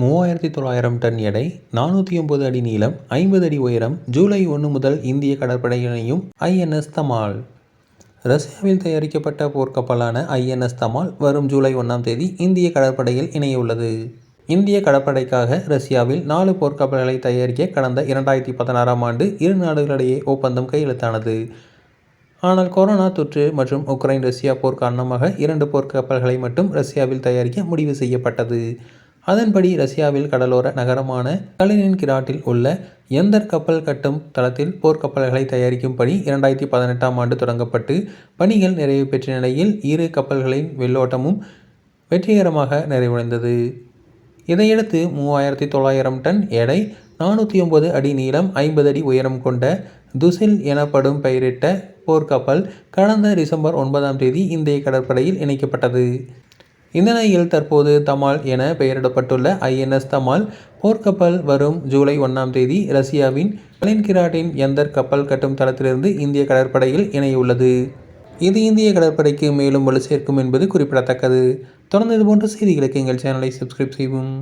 மூவாயிரத்தி தொள்ளாயிரம் டன் எடை நானூற்றி ஒன்பது அடி நீளம் ஐம்பது அடி உயரம் ஜூலை ஒன்று முதல் இந்திய கடற்படை இணையும் ஐஎன்எஸ் தமால். ரஷ்யாவில் தயாரிக்கப்பட்ட போர்க்கப்பலான ஐஎன்எஸ் தமால் வரும் ஜூலை ஒன்றாம் தேதி இந்திய கடற்படையில் இணையவுள்ளது. இந்திய கடற்படைக்காக ரஷ்யாவில் நாலு போர்க்கப்பல்களை தயாரிக்க கடந்த இரண்டாயிரத்தி பதினாறாம் ஆண்டு இரு நாடுகளிடையே ஒப்பந்தம் கையெழுத்தானது. ஆனால் கொரோனா தொற்று மற்றும் உக்ரைன் ரஷ்யா போர் காரணமாக இரண்டு போர்க்கப்பல்களை மட்டும் ரஷ்யாவில் தயாரிக்க முடிவு செய்யப்பட்டது. அதன்படி ரஷ்யாவில் கடலோர நகரமான கலினின்கிராட்டில் உள்ள எந்தர் கப்பல் கட்டும் தளத்தில் போர்க்கப்பல்களை தயாரிக்கும் பணி இரண்டாயிரத்தி பதினெட்டாம் ஆண்டு தொடங்கப்பட்டு பணிகள் நிறைவு பெற்ற நிலையில் இரு கப்பல்களின் வெள்ளோட்டமும் வெற்றிகரமாக நிறைவடைந்தது. இதையடுத்து மூவாயிரத்தி தொள்ளாயிரம் டன் எடை நானூற்றி ஒன்பது அடி நீளம் ஐம்பது அடி உயரம் கொண்ட துசில் எனப்படும் பெயரிட்ட போர்க்கப்பல் கடந்த டிசம்பர் ஒன்பதாம் தேதி இந்திய கடற்படையில் இணைக்கப்பட்டது. இந்த நிலையில் தற்போது தமால் என பெயரிடப்பட்டுள்ள ஐஎன்எஸ் தமால் போர்க்கப்பல் வரும் ஜூலை ஒன்றாம் தேதி ரஷ்யாவின் கலின்கிராட்டின் எந்தர் கப்பல் கட்டும் தளத்திலிருந்து இந்திய கடற்படையில் இணையுள்ளது இது இந்திய கடற்படைக்கு மேலும் வலு சேர்க்கும் என்பது குறிப்பிடத்தக்கது. தொடர்ந்து இதுபோன்ற செய்திகளுக்கு எங்கள் சேனலை சப்ஸ்கிரைப் செய்வோம்